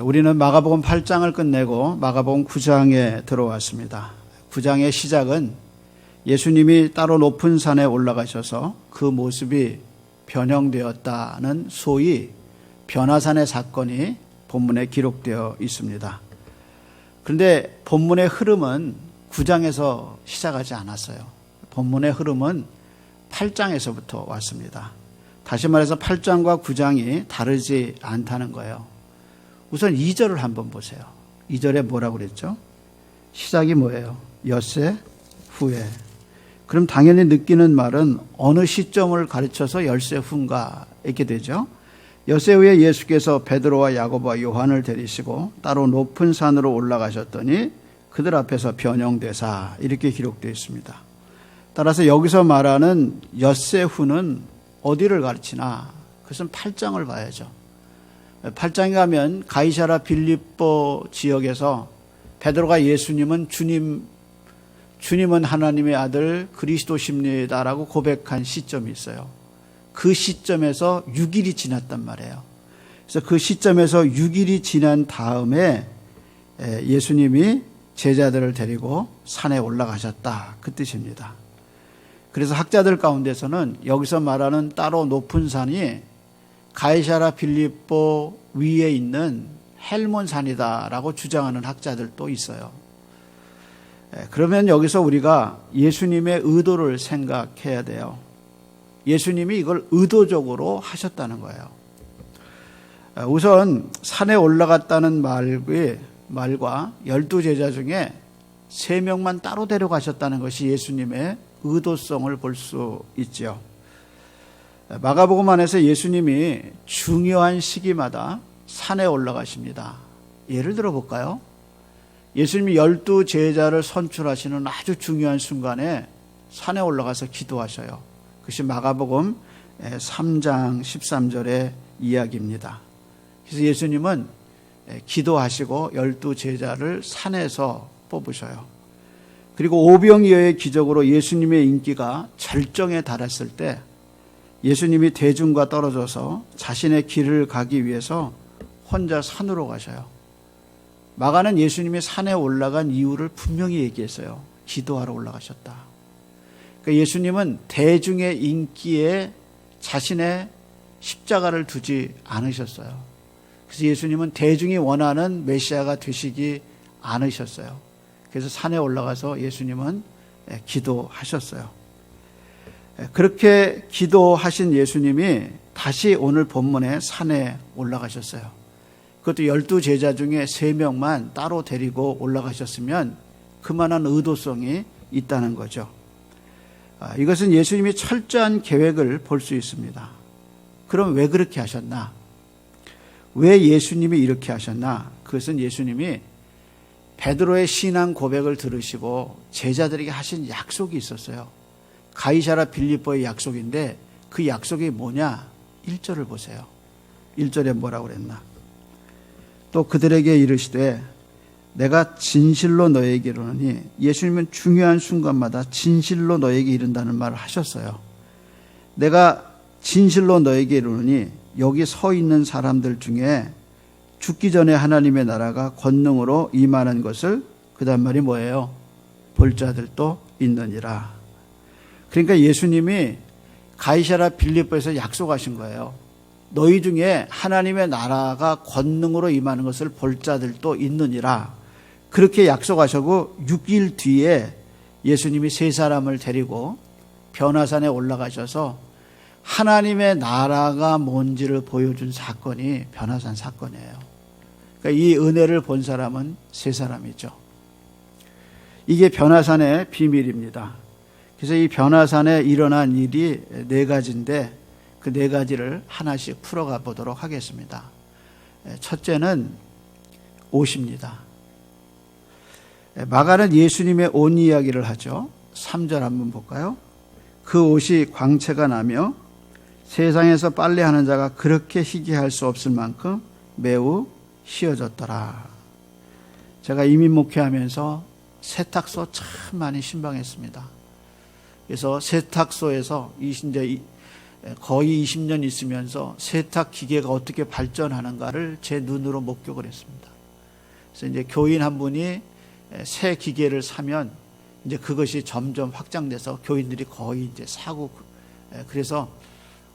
우리는 마가복음 8장을 끝내고 마가복음 9장에 들어왔습니다. 9장의 시작은 예수님이 따로 높은 산에 올라가셔서 그 모습이 변형되었다는 소위 변화산의 사건이 본문에 기록되어 있습니다. 그런데 본문의 흐름은 9장에서 시작하지 않았어요. 본문의 흐름은 8장에서부터 왔습니다. 다시 말해서 8장과 9장이 다르지 않다는 거예요. 우선 2절을 한번 보세요. 2절에 뭐라고 그랬죠? 시작이 뭐예요? 엿새 후에. 그럼 당연히 느끼는 말은 어느 시점을 가르쳐서 열세 후인가 이렇게 되죠. 엿새 후에 예수께서 베드로와 야고보와 요한을 데리시고 따로 높은 산으로 올라가셨더니 그들 앞에서 변형되사 이렇게 기록되어 있습니다. 따라서 여기서 말하는 엿새 후는 어디를 가르치나 그것은 8장을 봐야죠. 8장에 가면 가이사라 빌립보 지역에서 베드로가 예수님은 주님 주님은 하나님의 아들 그리스도십니다라고 고백한 시점이 있어요. 그 시점에서 6일이 지났단 말이에요. 그래서 그 시점에서 6일이 지난 다음에 예수님이 제자들을 데리고 산에 올라가셨다. 그 뜻입니다. 그래서 학자들 가운데서는 여기서 말하는 따로 높은 산이 가이샤라 빌립보 위에 있는 헬몬산이다라고 주장하는 학자들도 있어요. 그러면 여기서 우리가 예수님의 의도를 생각해야 돼요. 예수님이 이걸 의도적으로 하셨다는 거예요. 우선 산에 올라갔다는 말과 열두 제자 중에 세 명만 따로 데려가셨다는 것이 예수님의 의도성을 볼 수 있죠. 마가복음 안에서 예수님이 중요한 시기마다 산에 올라가십니다. 예를 들어 볼까요? 예수님이 열두 제자를 선출하시는 아주 중요한 순간에 산에 올라가서 기도하셔요. 그것이 마가복음 3장 13절의 이야기입니다. 그래서 예수님은 기도하시고 열두 제자를 산에서 뽑으셔요. 그리고 오병이어의 기적으로 예수님의 인기가 절정에 달했을 때 예수님이 대중과 떨어져서 자신의 길을 가기 위해서 혼자 산으로 가셔요. 마가는 예수님이 산에 올라간 이유를 분명히 얘기했어요. 기도하러 올라가셨다. 그러니까 예수님은 대중의 인기에 자신의 십자가를 두지 않으셨어요. 그래서 예수님은 대중이 원하는 메시아가 되시기 않으셨어요. 그래서 산에 올라가서 예수님은 기도하셨어요. 그렇게 기도하신 예수님이 다시 오늘 본문에 산에 올라가셨어요. 그것도 열두 제자 중에 세 명만 따로 데리고 올라가셨으면 그만한 의도성이 있다는 거죠. 아, 이것은 예수님이 철저한 계획을 볼 수 있습니다. 그럼 왜 그렇게 하셨나? 왜 예수님이 이렇게 하셨나? 그것은 예수님이 베드로의 신앙 고백을 들으시고 제자들에게 하신 약속이 있었어요. 가이사라 빌립보의 약속인데 그 약속이 뭐냐? 1절을 보세요. 1절에 뭐라고 그랬나? 또 그들에게 이르시되 내가 진실로 너에게 이르노니 예수님은 중요한 순간마다 진실로 너에게 이른다는 말을 하셨어요. 내가 진실로 너에게 이르노니 여기 서 있는 사람들 중에 죽기 전에 하나님의 나라가 권능으로 임하는 것을 그다음 말이 뭐예요? 볼 자들도 있느니라. 그러니까 예수님이 가이샤라 빌립보에서 약속하신 거예요. 너희 중에 하나님의 나라가 권능으로 임하는 것을 볼 자들도 있느니라. 그렇게 약속하셨고 6일 뒤에 예수님이 세 사람을 데리고 변화산에 올라가셔서 하나님의 나라가 뭔지를 보여준 사건이 변화산 사건이에요. 그러니까 이 은혜를 본 사람은 세 사람이죠. 이게 변화산의 비밀입니다. 그래서 이 변화산에 일어난 일이 네 가지인데 그 네 가지를 하나씩 풀어가 보도록 하겠습니다. 첫째는 옷입니다. 마가는 예수님의 옷 이야기를 하죠. 3절 한번 볼까요? 그 옷이 광채가 나며 세상에서 빨래하는 자가 그렇게 희귀할 수 없을 만큼 매우 휘어졌더라. 제가 이민 목회하면서 세탁소 참 많이 신방했습니다. 그래서 세탁소에서 이 이제 거의 20년 있으면서 세탁 기계가 어떻게 발전하는가를 제 눈으로 목격을 했습니다. 그래서 이제 교인 한 분이 새 기계를 사면 이제 그것이 점점 확장돼서 교인들이 거의 이제 사고 예, 그래서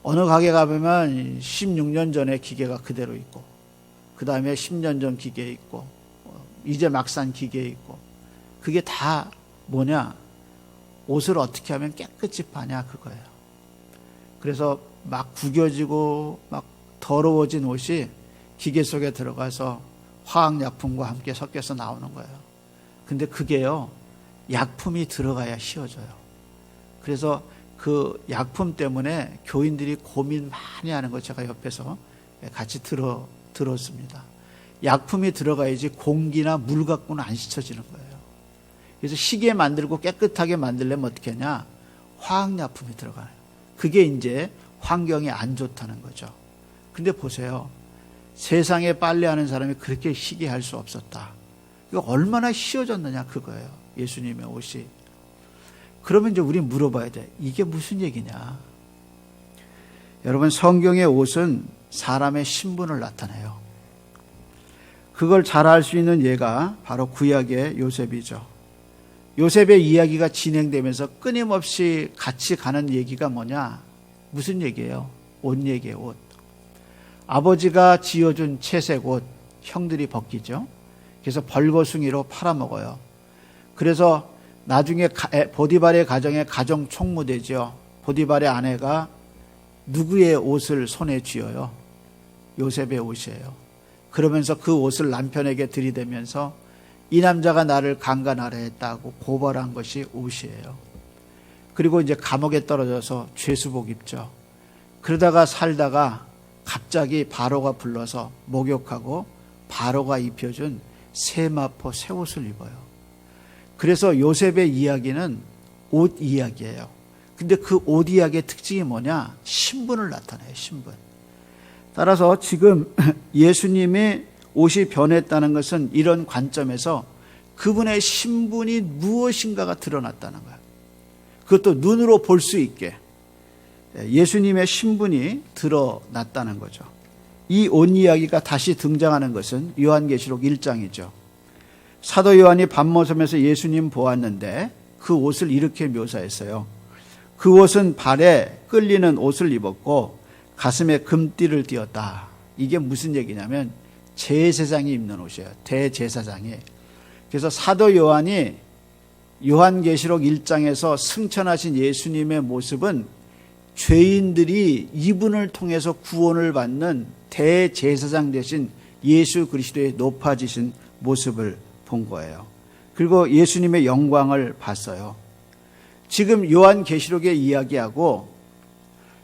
어느 가게 가보면 16년 전에 기계가 그대로 있고 그 다음에 10년 전 기계 있고 어, 이제 막 산 기계 있고 그게 다 뭐냐 옷을 어떻게 하면 깨끗이 파냐 그거예요. 그래서 막 구겨지고 막 더러워진 옷이 기계 속에 들어가서 화학약품과 함께 섞여서 나오는 거예요. 근데 그게요, 약품이 들어가야 씌워져요. 그래서 그 약품 때문에 교인들이 고민 많이 하는 거 제가 옆에서 같이 들어, 들었습니다. 약품이 들어가야지 공기나 물 갖고는 안 씻어지는 거예요. 그래서 시계 만들고 깨끗하게 만들려면 어떻게 하냐? 화학약품이 들어가요. 그게 이제 환경에 안 좋다는 거죠. 근데 보세요. 세상에 빨래하는 사람이 그렇게 시게 할수 없었다. 이거 얼마나 씌워졌느냐 그거예요. 예수님의 옷이. 그러면 이제 우리 물어봐야 돼. 이게 무슨 얘기냐? 여러분 성경의 옷은 사람의 신분을 나타내요. 그걸 잘 알 수 있는 예가 바로 구약의 요셉이죠. 요셉의 이야기가 진행되면서 끊임없이 같이 가는 얘기가 뭐냐? 무슨 얘기예요? 옷 얘기예요, 옷. 아버지가 지어준 채색 옷, 형들이 벗기죠. 그래서 벌거숭이로 팔아먹어요. 그래서 나중에 보디발의 가정에 가정 총무되죠. 보디발의 아내가 누구의 옷을 손에 쥐어요? 요셉의 옷이에요. 그러면서 그 옷을 남편에게 들이대면서 이 남자가 나를 강간하려 했다고 고발한 것이 옷이에요. 그리고 이제 감옥에 떨어져서 죄수복 입죠. 그러다가 살다가 갑자기 바로가 불러서 목욕하고 바로가 입혀준 세마포 새 옷을 입어요. 그래서 요셉의 이야기는 옷 이야기예요. 근데 그 옷 이야기의 특징이 뭐냐? 신분을 나타내요, 신분. 따라서 지금 예수님의 옷이 변했다는 것은 이런 관점에서 그분의 신분이 무엇인가가 드러났다는 거예요. 그것도 눈으로 볼 수 있게 예수님의 신분이 드러났다는 거죠. 이옷 이야기가 다시 등장하는 것은 요한계시록 1장이죠. 사도 요한이 밤모섬에서 예수님 보았는데 그 옷을 이렇게 묘사했어요. 그 옷은 발에 끌리는 옷을 입었고 가슴에 금띠를 띄었다. 이게 무슨 얘기냐면 제사장이 입는 옷이에요. 대제사장이. 그래서 사도 요한이 요한계시록 1장에서 승천하신 예수님의 모습은 죄인들이 이분을 통해서 구원을 받는 대제사장 되신 예수 그리스도의 높아지신 모습을 본 거예요. 그리고 예수님의 영광을 봤어요. 지금 요한계시록의 이야기하고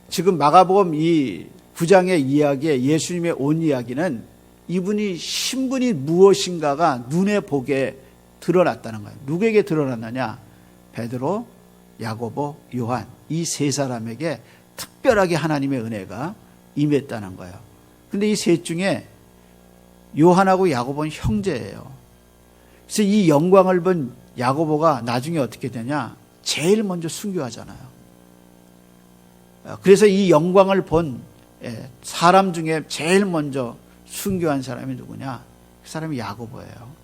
지금 마가복음 이 9장의 이야기에 예수님의 온 이야기는 이분이 신분이 무엇인가가 눈에 보게 드러났다는 거예요. 누구에게 드러났느냐? 베드로, 야고보, 요한 이 세 사람에게 특별하게 하나님의 은혜가 임했다는 거예요. 근데 이 셋 중에 요한하고 야고보는 형제예요. 그래서 이 영광을 본 야고보가 나중에 어떻게 되냐? 제일 먼저 순교하잖아요. 그래서 이 영광을 본 예, 사람 중에 제일 먼저 순교한 사람이 누구냐? 그 사람이 야고보예요.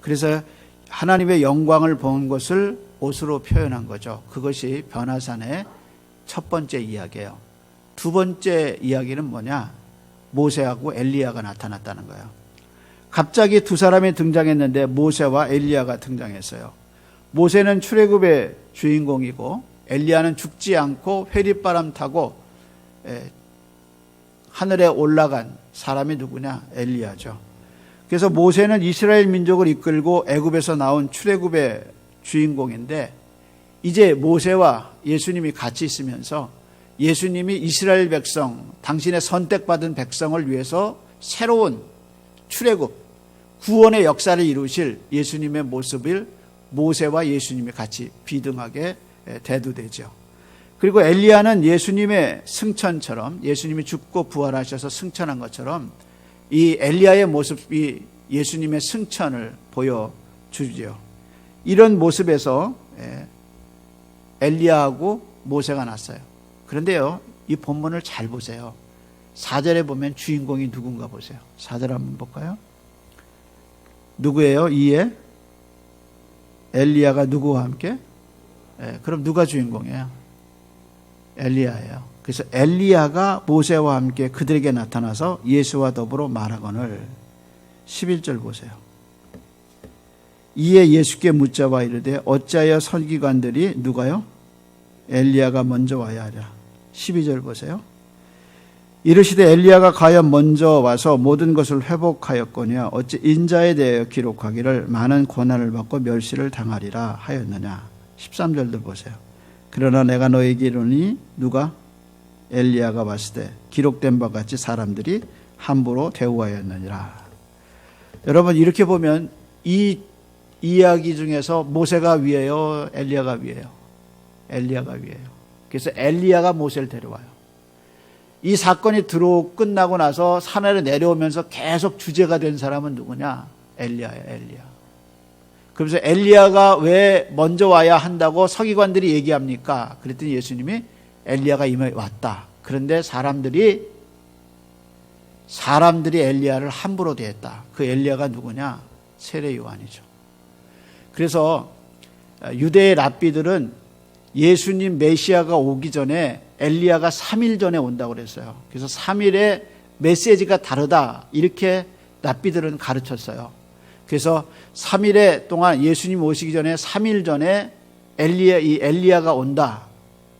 그래서 하나님의 영광을 본 것을 옷으로 표현한 거죠. 그것이 변화산의 첫 번째 이야기예요. 두 번째 이야기는 뭐냐? 모세하고 엘리야가 나타났다는 거예요. 갑자기 두 사람이 등장했는데 모세와 엘리야가 등장했어요. 모세는 출애굽의 주인공이고 엘리야는 죽지 않고 회리바람 타고 하늘에 올라간 사람이 누구냐? 엘리야죠. 그래서 모세는 이스라엘 민족을 이끌고 애굽에서 나온 출애굽의 주인공인데 이제 모세와 예수님이 같이 있으면서 예수님이 이스라엘 백성, 당신의 선택받은 백성을 위해서 새로운 출애굽, 구원의 역사를 이루실 예수님의 모습을 모세와 예수님이 같이 비등하게 대두되죠. 그리고 엘리야는 예수님의 승천처럼 예수님이 죽고 부활하셔서 승천한 것처럼 이 엘리야의 모습이 예수님의 승천을 보여주죠. 이런 모습에서 엘리야하고 모세가 났어요. 그런데요, 이 본문을 잘 보세요. 4절에 보면 주인공이 누군가 보세요. 4절 한번 볼까요? 누구예요? 이에 엘리야가 누구와 함께? 예, 그럼 누가 주인공이에요? 엘리야예요. 그래서 엘리야가 모세와 함께 그들에게 나타나서 예수와 더불어 말하거늘 11절 보세요. 이에 예수께 묻자와 이르되 어찌하여 설기관들이 누가요? 엘리야가 먼저 와야 하랴. 12절 보세요. 이르시되 엘리야가 과연 먼저 와서 모든 것을 회복하였거냐 어찌 인자에 대하여 기록하기를 많은 고난을 받고 멸시를 당하리라 하였느냐 13절도 보세요 그러나 내가 너에게 이르니 누가? 엘리야가 왔을 때 기록된 바 같이 사람들이 함부로 대우하였느니라. 여러분 이렇게 보면 이 이야기 중에서 모세가 위에요 엘리야가 위에요? 엘리야가 위에요. 그래서 엘리야가 모세를 데려와요. 이 사건이 들어 끝나고 나서 산에 내려오면서 계속 주제가 된 사람은 누구냐? 엘리야야, 엘리야. 그래서 엘리야가 왜 먼저 와야 한다고 서기관들이 얘기합니까? 그랬더니 예수님이 엘리야가 이미 왔다. 그런데 사람들이 사람들이 엘리야를 함부로 대했다. 그 엘리야가 누구냐? 세례 요한이죠. 그래서 유대의 랍비들은 예수님 메시아가 오기 전에 엘리야가 3일 전에 온다고 그랬어요. 그래서 3일에 메시지가 다르다. 이렇게 랍비들은 가르쳤어요. 그래서 3일에 동안 예수님 오시기 전에 3일 전에 엘리야, 이 엘리야가 온다.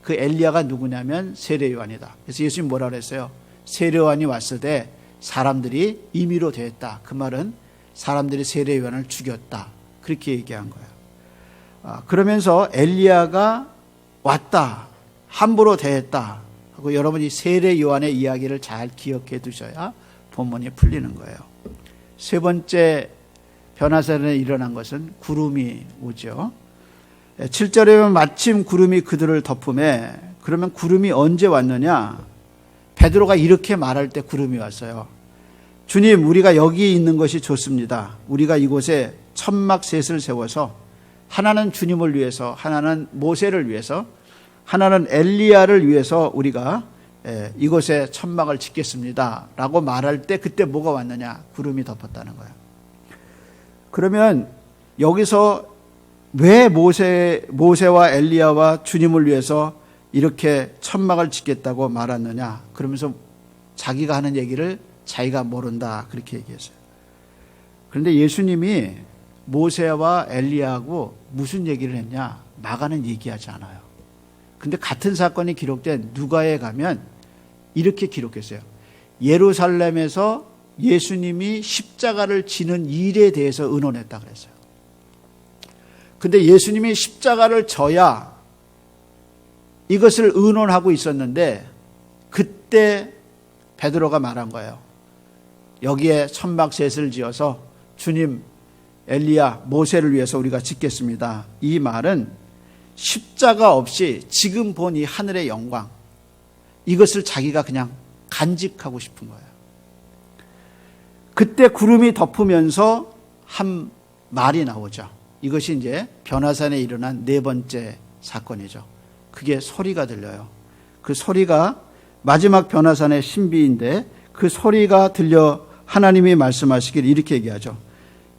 그 엘리야가 누구냐면 세례 요한이다. 그래서 예수님 뭐라 그랬어요? 세례 요한이 왔을 때 사람들이 임의로 대했다. 그 말은 사람들이 세례 요한을 죽였다. 그렇게 얘기한 거예요. 아, 그러면서 엘리야가 왔다. 함부로 대했다. 하고 여러분이 세례 요한의 이야기를 잘 기억해 두셔야 본문이 풀리는 거예요. 세 번째 변화산에 일어난 것은 구름이 오죠. 7절에 보면 마침 구름이 그들을 덮음에 그러면 구름이 언제 왔느냐? 베드로가 이렇게 말할 때 구름이 왔어요. 주님, 우리가 여기 있는 것이 좋습니다. 우리가 이곳에 천막 셋을 세워서 하나는 주님을 위해서, 하나는 모세를 위해서, 하나는 엘리야를 위해서 우리가 이곳에 천막을 짓겠습니다. 라고 말할 때 그때 뭐가 왔느냐? 구름이 덮었다는 거예요. 그러면 여기서 왜 모세, 모세와 엘리야와 주님을 위해서 이렇게 천막을 짓겠다고 말았느냐? 그러면서 자기가 하는 얘기를 자기가 모른다. 그렇게 얘기했어요. 그런데 예수님이 모세와 엘리야하고 무슨 얘기를 했냐? 나가는 얘기하지 않아요. 근데 같은 사건이 기록된 누가에 가면 이렇게 기록했어요. 예루살렘에서 예수님이 십자가를 지는 일에 대해서 의논했다 그랬어요. 근데 예수님이 십자가를 져야 이것을 의논하고 있었는데 그때 베드로가 말한 거예요. 여기에 천막셋을 지어서 주님 엘리야 모세를 위해서 우리가 짓겠습니다. 이 말은 십자가 없이 지금 본 이 하늘의 영광 이것을 자기가 그냥 간직하고 싶은 거예요. 그때 구름이 덮으면서 한 말이 나오죠. 이것이 이제 변화산에 일어난 네 번째 사건이죠. 그게 소리가 들려요. 그 소리가 마지막 변화산의 신비인데 그 소리가 들려 하나님이 말씀하시길 이렇게 얘기하죠.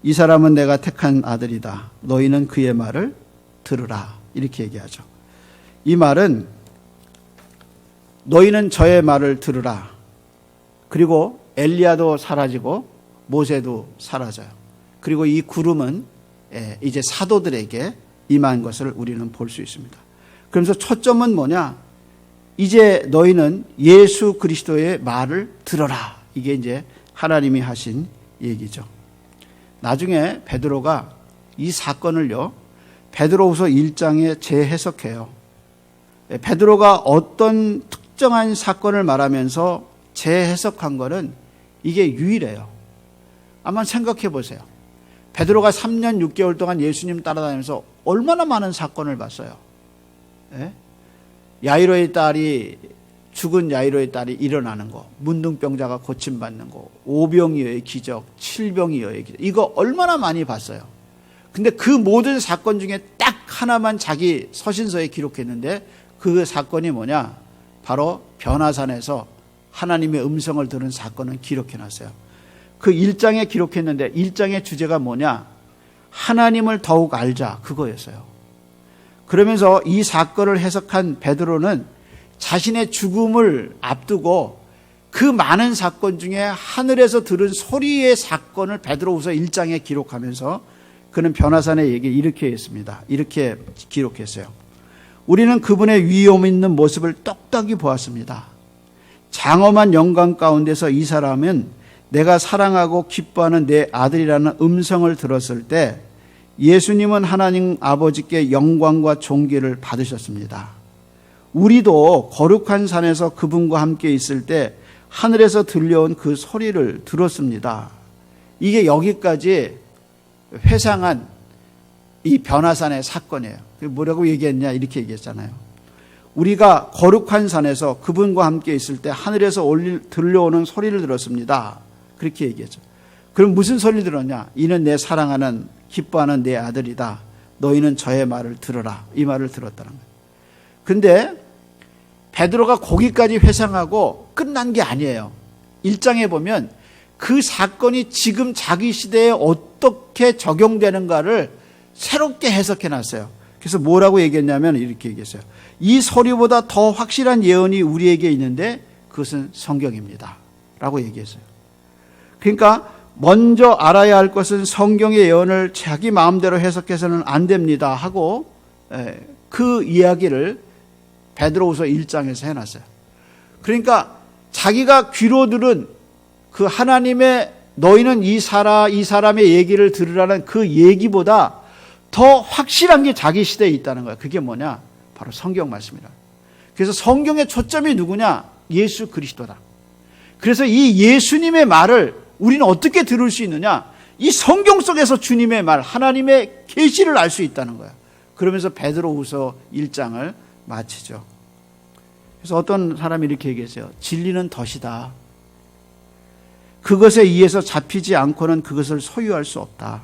이 사람은 내가 택한 아들이다. 너희는 그의 말을 들으라. 이렇게 얘기하죠. 이 말은 너희는 저의 말을 들으라. 그리고 엘리야도 사라지고 모세도 사라져요. 그리고 이 구름은 예, 이제 사도들에게 임한 것을 우리는 볼 수 있습니다. 그러면서 초점은 뭐냐? 이제 너희는 예수 그리스도의 말을 들어라. 이게 이제 하나님이 하신 얘기죠. 나중에 베드로가 이 사건을요, 베드로후서 1장에 재해석해요. 예, 베드로가 어떤 특정한 사건을 말하면서 재해석한 것은 이게 유일해요. 한번 생각해 보세요. 베드로가 3년 6개월 동안 예수님 따라다니면서 얼마나 많은 사건을 봤어요. 예? 야이로의 딸이 죽은 야이로의 딸이 일어나는 거, 문둥병자가 고침받는 거, 오병이어의 기적, 칠병이어의 기적, 이거 얼마나 많이 봤어요. 근데 그 모든 사건 중에 딱 하나만 자기 서신서에 기록했는데 그 사건이 뭐냐? 바로 변화산에서 하나님의 음성을 들은 사건은 기록해 놨어요. 그 1장에 기록했는데 1장의 주제가 뭐냐? 하나님을 더욱 알자 그거였어요. 그러면서 이 사건을 해석한 베드로는 자신의 죽음을 앞두고 그 많은 사건 중에 하늘에서 들은 소리의 사건을 베드로후서 1장에 기록하면서 그는 변화산의 얘기 이렇게 했습니다. 이렇게 기록했어요. 우리는 그분의 위험 있는 모습을 똑똑히 보았습니다. 장엄한 영광 가운데서 이 사람은 내가 사랑하고 기뻐하는 내 아들이라는 음성을 들었을 때 예수님은 하나님 아버지께 영광과 존귀를 받으셨습니다. 우리도 거룩한 산에서 그분과 함께 있을 때 하늘에서 들려온 그 소리를 들었습니다. 이게 여기까지 회상한 이 변화산의 사건이에요. 뭐라고 얘기했냐 이렇게 얘기했잖아요. 우리가 거룩한 산에서 그분과 함께 있을 때 하늘에서 올릴, 들려오는 소리를 들었습니다. 그렇게 얘기했죠. 그럼 무슨 소리를 들었냐? 이는 내 사랑하는 기뻐하는 내 아들이다. 너희는 저의 말을 들어라. 이 말을 들었다는 거예요. 근데 베드로가 거기까지 회상하고 끝난 게 아니에요. 1장에 보면 그 사건이 지금 자기 시대에 어떻게 적용되는가를 새롭게 해석해 놨어요. 그래서 뭐라고 얘기했냐면 이렇게 얘기했어요. 이 소리보다 더 확실한 예언이 우리에게 있는데 그것은 성경입니다. 라고 얘기했어요. 그러니까 먼저 알아야 할 것은 성경의 예언을 자기 마음대로 해석해서는 안 됩니다 하고 그 이야기를 베드로후서 1장에서 해놨어요. 그러니까 자기가 귀로 들은 그 하나님의 너희는 이 사람 이 사람의 얘기를 들으라는 그 얘기보다 더 확실한 게 자기 시대에 있다는 거야. 그게 뭐냐? 바로 성경 말씀이다. 그래서 성경의 초점이 누구냐? 예수 그리스도다. 그래서 이 예수님의 말을 우리는 어떻게 들을 수 있느냐? 이 성경 속에서 주님의 말, 하나님의 계시를 알 수 있다는 거야. 그러면서 베드로후서 1장을 마치죠. 그래서 어떤 사람이 이렇게 얘기했어요. 진리는 덫이다. 그것에 의해서 잡히지 않고는 그것을 소유할 수 없다.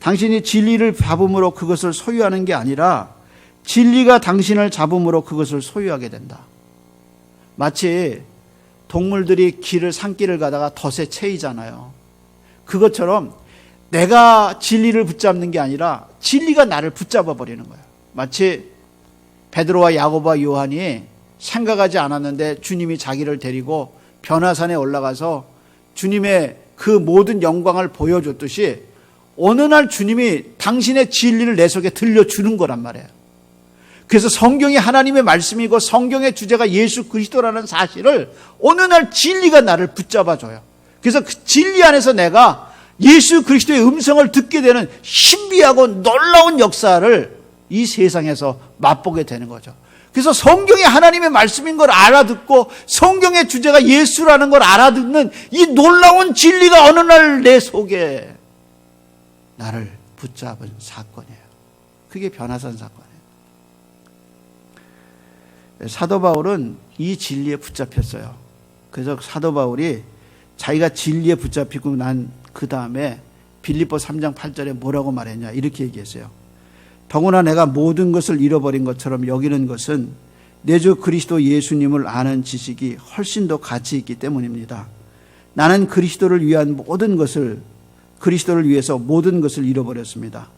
당신이 진리를 잡음으로 그것을 소유하는 게 아니라 진리가 당신을 잡음으로 그것을 소유하게 된다. 마치 동물들이 길을 산길을 가다가 덫에 채이잖아요. 그것처럼 내가 진리를 붙잡는 게 아니라 진리가 나를 붙잡아 버리는 거예요. 마치 베드로와 야고보와 요한이 생각하지 않았는데 주님이 자기를 데리고 변화산에 올라가서 주님의 그 모든 영광을 보여줬듯이 어느 날 주님이 당신의 진리를 내 속에 들려주는 거란 말이에요. 그래서 성경이 하나님의 말씀이고 성경의 주제가 예수 그리스도라는 사실을 어느 날 진리가 나를 붙잡아 줘요. 그래서 그 진리 안에서 내가 예수 그리스도의 음성을 듣게 되는 신비하고 놀라운 역사를 이 세상에서 맛보게 되는 거죠. 그래서 성경이 하나님의 말씀인 걸 알아듣고 성경의 주제가 예수라는 걸 알아듣는 이 놀라운 진리가 어느 날 내 속에 나를 붙잡은 사건이에요. 그게 변화산 사건이에요. 사도 바울은 이 진리에 붙잡혔어요. 그래서 사도 바울이 자기가 진리에 붙잡히고 난 그 다음에 빌립보 3장 8절에 뭐라고 말했냐 이렇게 얘기했어요. 더구나 내가 모든 것을 잃어버린 것처럼 여기는 것은 내 주 그리스도 예수님을 아는 지식이 훨씬 더 가치 있기 때문입니다. 나는 그리스도를 위한 모든 것을 그리스도를 위해서 모든 것을 잃어버렸습니다.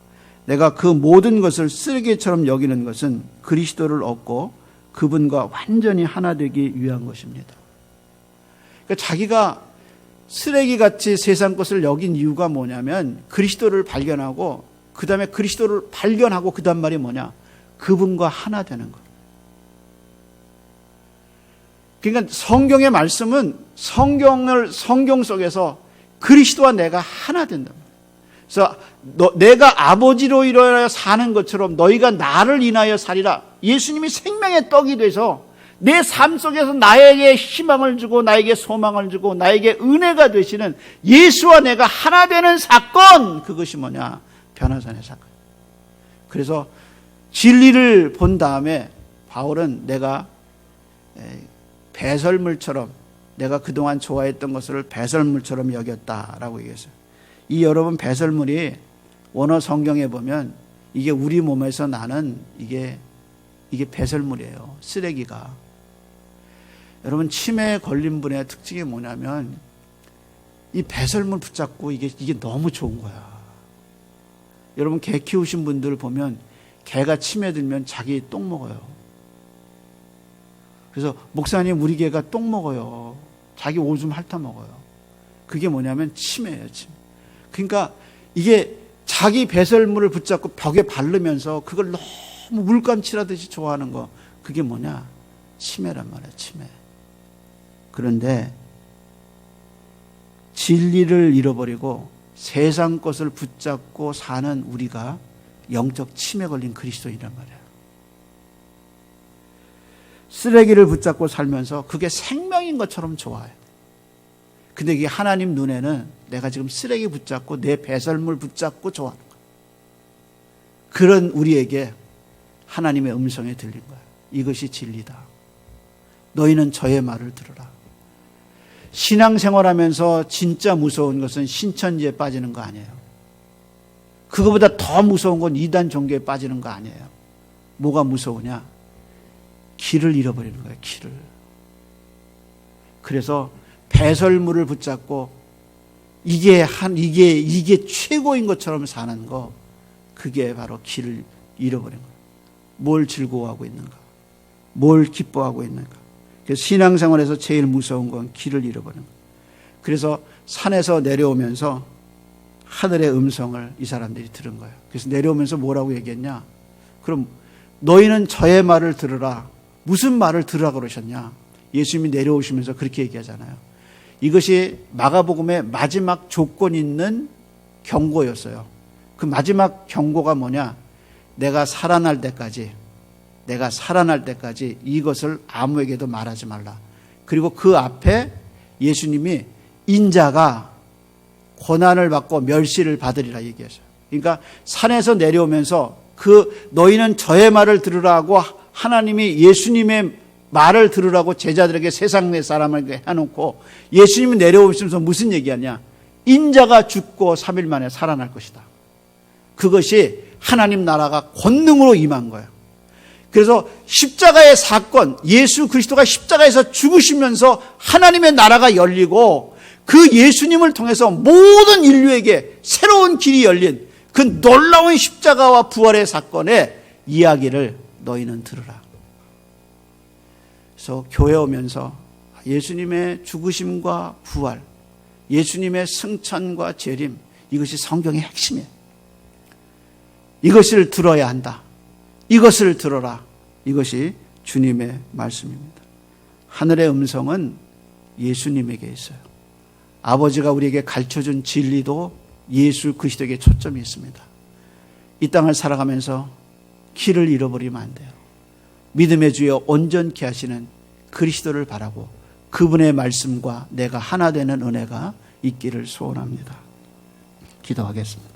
내가 그 모든 것을 쓰레기처럼 여기는 것은 그리스도를 얻고 그분과 완전히 하나 되기 위한 것입니다. 그러니까 자기가 쓰레기 같이 세상 것을 여긴 이유가 뭐냐면 그리스도를 발견하고 그 다음에 그리스도를 발견하고 그 다음 말이 뭐냐? 그분과 하나 되는 것. 그러니까 성경의 말씀은 성경을 성경 속에서 그리스도와 내가 하나 된다. 그래서 너, 내가 아버지로 인하여 사는 것처럼 너희가 나를 인하여 살이라. 예수님이 생명의 떡이 돼서 내 삶 속에서 나에게 희망을 주고 나에게 소망을 주고 나에게 은혜가 되시는 예수와 내가 하나 되는 사건 그것이 뭐냐? 변화산의 사건. 그래서 진리를 본 다음에 바울은 내가 배설물처럼 내가 그동안 좋아했던 것을 배설물처럼 여겼다라고 얘기했어요. 이 여러분 배설물이 원어 성경에 보면 이게 우리 몸에서 나는 이게 이게 배설물이에요. 쓰레기가. 여러분 치매에 걸린 분의 특징이 뭐냐면 이 배설물 붙잡고 이게 이게 너무 좋은 거야. 여러분 개 키우신 분들 보면 개가 치매 들면 자기 똥 먹어요. 그래서 목사님 우리 개가 똥 먹어요. 자기 오줌 핥아 먹어요. 그게 뭐냐면 치매예요, 치매. 그러니까 이게 자기 배설물을 붙잡고 벽에 바르면서 그걸 너무 물감 칠하듯이 좋아하는 거 그게 뭐냐? 치매란 말이야, 치매. 그런데 진리를 잃어버리고 세상 것을 붙잡고 사는 우리가 영적 치매 걸린 그리스도인이란 말이야. 쓰레기를 붙잡고 살면서 그게 생명인 것처럼 좋아요. 근데 이게 하나님 눈에는 내가 지금 쓰레기 붙잡고 내 배설물 붙잡고 좋아하는 거야. 그런 우리에게 하나님의 음성에 들린 거야. 이것이 진리다. 너희는 저의 말을 들으라. 신앙생활 하면서 진짜 무서운 것은 신천지에 빠지는 거 아니에요. 그거보다 더 무서운 건 이단 종교에 빠지는 거 아니에요. 뭐가 무서우냐? 길을 잃어버리는 거예요, 길을. 그래서 배설물을 붙잡고 이게 한, 이게, 이게 최고인 것처럼 사는 거, 그게 바로 길을 잃어버린 거예요. 뭘 즐거워하고 있는가? 뭘 기뻐하고 있는가? 그래서 신앙생활에서 제일 무서운 건 길을 잃어버리는 거예요. 그래서 산에서 내려오면서 하늘의 음성을 이 사람들이 들은 거예요. 그래서 내려오면서 뭐라고 얘기했냐? 그럼 너희는 저의 말을 들으라. 무슨 말을 들으라 그러셨냐? 예수님이 내려오시면서 그렇게 얘기하잖아요. 이것이 마가복음의 마지막 조건 있는 경고였어요. 그 마지막 경고가 뭐냐? 내가 살아날 때까지, 내가 살아날 때까지 이것을 아무에게도 말하지 말라. 그리고 그 앞에 예수님이 인자가 고난을 받고 멸시를 받으리라 얘기하셔요. 그러니까 산에서 내려오면서 그 너희는 저의 말을 들으라고 하나님이 예수님의 말을 들으라고 제자들에게 세상 내 사람에게 해놓고 예수님이 내려오시면서 무슨 얘기하냐? 인자가 죽고 3일 만에 살아날 것이다. 그것이 하나님 나라가 권능으로 임한 거예요. 그래서 십자가의 사건, 예수 그리스도가 십자가에서 죽으시면서 하나님의 나라가 열리고 그 예수님을 통해서 모든 인류에게 새로운 길이 열린 그 놀라운 십자가와 부활의 사건의 이야기를 너희는 들으라. 그래서 교회 오면서 예수님의 죽으심과 부활, 예수님의 승천과 재림, 이것이 성경의 핵심이에요. 이것을 들어야 한다. 이것을 들어라. 이것이 주님의 말씀입니다. 하늘의 음성은 예수님에게 있어요. 아버지가 우리에게 가르쳐 준 진리도 예수 그리스도에게 초점이 있습니다. 이 땅을 살아가면서 길을 잃어버리면 안 돼요. 믿음의 주여 온전케 하시는 그리스도를 바라고 그분의 말씀과 내가 하나 되는 은혜가 있기를 소원합니다. 기도하겠습니다.